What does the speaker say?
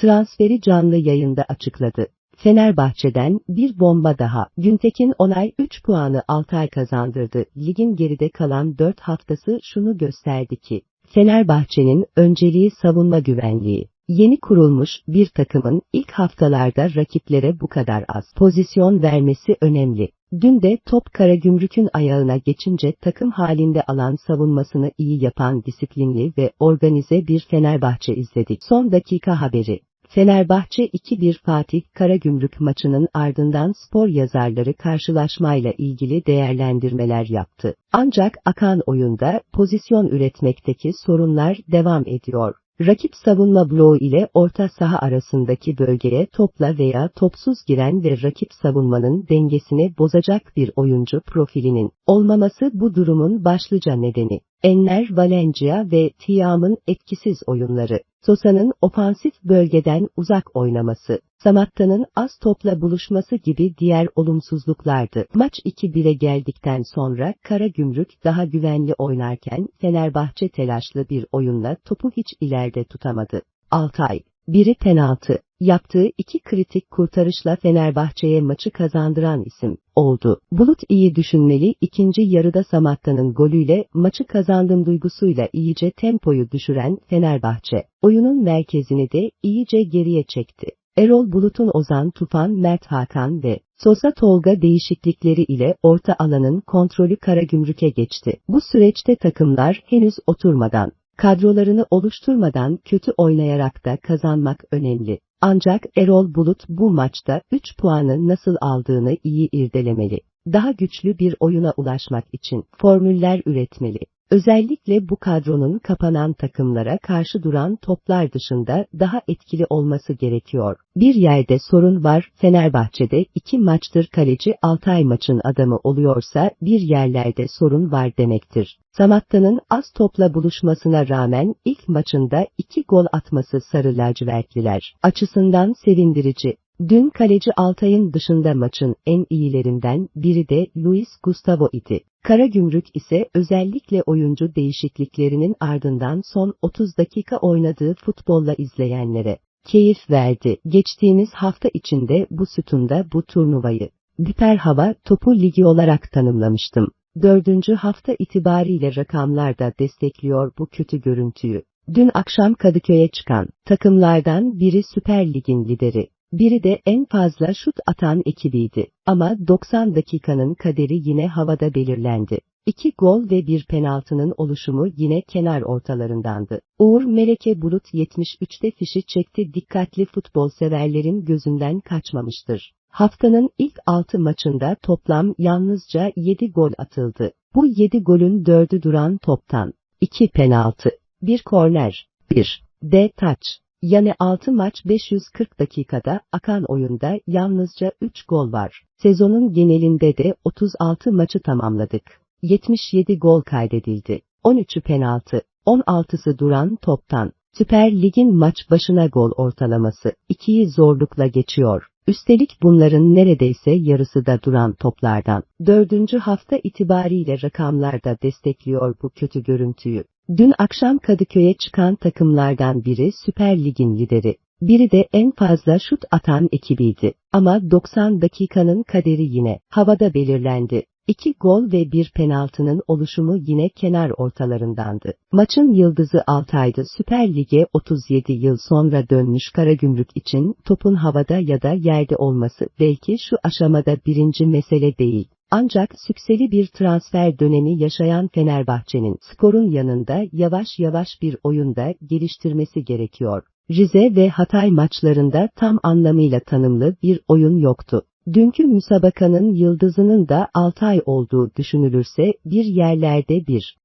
transferi canlı yayında açıkladı. Fenerbahçe'den bir bomba daha. Güntekin Onay 3 puanı Altay kazandırdı. Ligin geride kalan 4 haftası şunu gösterdi ki, Fenerbahçe'nin önceliği savunma güvenliği. Yeni kurulmuş bir takımın ilk haftalarda rakiplere bu kadar az pozisyon vermesi önemli. Dün de top Karagümrük'ün ayağına geçince takım halinde alan savunmasını iyi yapan disiplinli ve organize bir Fenerbahçe izledik. Son dakika haberi. Fenerbahçe 2-1 Fatih Karagümrük maçının ardından spor yazarları karşılaşmayla ilgili değerlendirmeler yaptı. Ancak akan oyunda pozisyon üretmekteki sorunlar devam ediyor. Rakip savunma bloğu ile orta saha arasındaki bölgeye topla veya topsuz giren ve rakip savunmanın dengesini bozacak bir oyuncu profilinin olmaması bu durumun başlıca nedeni. Enner Valencia ve Tiam'ın etkisiz oyunları, Sosa'nın ofansif bölgeden uzak oynaması, Samatta'nın az topla buluşması gibi diğer olumsuzluklardı. Maç 2-1'e geldikten sonra Kara Gümrük daha güvenli oynarken Fenerbahçe telaşlı bir oyunla topu hiç ileride tutamadı. Altay, biri penaltı, yaptığı iki kritik kurtarışla Fenerbahçe'ye maçı kazandıran isim oldu. Bulut iyi düşünmeli ikinci yarıda Samatta'nın golüyle maçı kazandım duygusuyla iyice tempoyu düşüren Fenerbahçe, oyunun merkezini de iyice geriye çekti. Erol Bulut'un Ozan Tufan, Mert Hakan ve Sosa Tolga değişiklikleri ile orta alanın kontrolü Karagümrük'e geçti. Bu süreçte takımlar henüz oturmadan, kadrolarını oluşturmadan kötü oynayarak da kazanmak önemli. Ancak Erol Bulut bu maçta 3 puanı nasıl aldığını iyi irdelemeli. Daha güçlü bir oyuna ulaşmak için formüller üretmeli. Özellikle bu kadronun kapanan takımlara karşı duran toplar dışında daha etkili olması gerekiyor. Bir yerde sorun var, Fenerbahçe'de iki maçtır kaleci Altay maçın adamı oluyorsa bir yerlerde sorun var demektir. Samatta'nın az topla buluşmasına rağmen ilk maçında iki gol atması sarı lacivertliler açısından sevindirici. Dün kaleci Altay'ın dışında maçın en iyilerinden biri de Luis Gustavo idi. Karagümrük ise özellikle oyuncu değişikliklerinin ardından son 30 dakika oynadığı futbolla izleyenlere keyif verdi. Geçtiğimiz hafta içinde bu sütunda bu turnuvayı Biper Hava Topu Ligi olarak tanımlamıştım. Dördüncü hafta itibariyle rakamlar da destekliyor bu kötü görüntüyü. Dün akşam Kadıköy'e çıkan takımlardan biri Süper Lig'in lideri, biri de en fazla şut atan ekibiydi. Ama 90 dakikanın kaderi yine havada belirlendi. İki gol ve bir penaltının oluşumu yine kenar ortalarındandı. Uğur Meleke Bulut 73'te fişi çekti dikkatli futbol severlerin gözünden kaçmamıştır. Haftanın ilk 6 maçında toplam yalnızca 7 gol atıldı. Bu 7 golün 4'ü duran toptan. 2 penaltı, 1 korner, 1 D taç. Yani 6 maç 540 dakikada akan oyunda yalnızca 3 gol var. Sezonun genelinde de 36 maçı tamamladık. 77 gol kaydedildi. 13'ü penaltı, 16'sı duran toptan. Süper Lig'in maç başına gol ortalaması 2'yi zorlukla geçiyor. Üstelik bunların neredeyse yarısı da duran toplardan. Dördüncü hafta itibariyle rakamlar da destekliyor bu kötü görüntüyü. Dün akşam Kadıköy'e çıkan takımlardan biri Süper Lig'in lideri. Biri de en fazla şut atan ekibiydi. Ama 90 dakikanın kaderi yine havada belirlendi. İki gol ve bir penaltının oluşumu yine kenar ortalarındandı. Maçın yıldızı Altay'dı Süper Lig'e 37 yıl sonra dönmüş Karagümrük için topun havada ya da yerde olması belki şu aşamada birinci mesele değil. Ancak sükseli bir transfer dönemi yaşayan Fenerbahçe'nin skorun yanında yavaş yavaş bir oyunda geliştirmesi gerekiyor. Rize ve Hatay maçlarında tam anlamıyla tanımlı bir oyun yoktu. Dünkü müsabakanın yıldızının da Altay olduğu düşünülürse bir yerlerde bir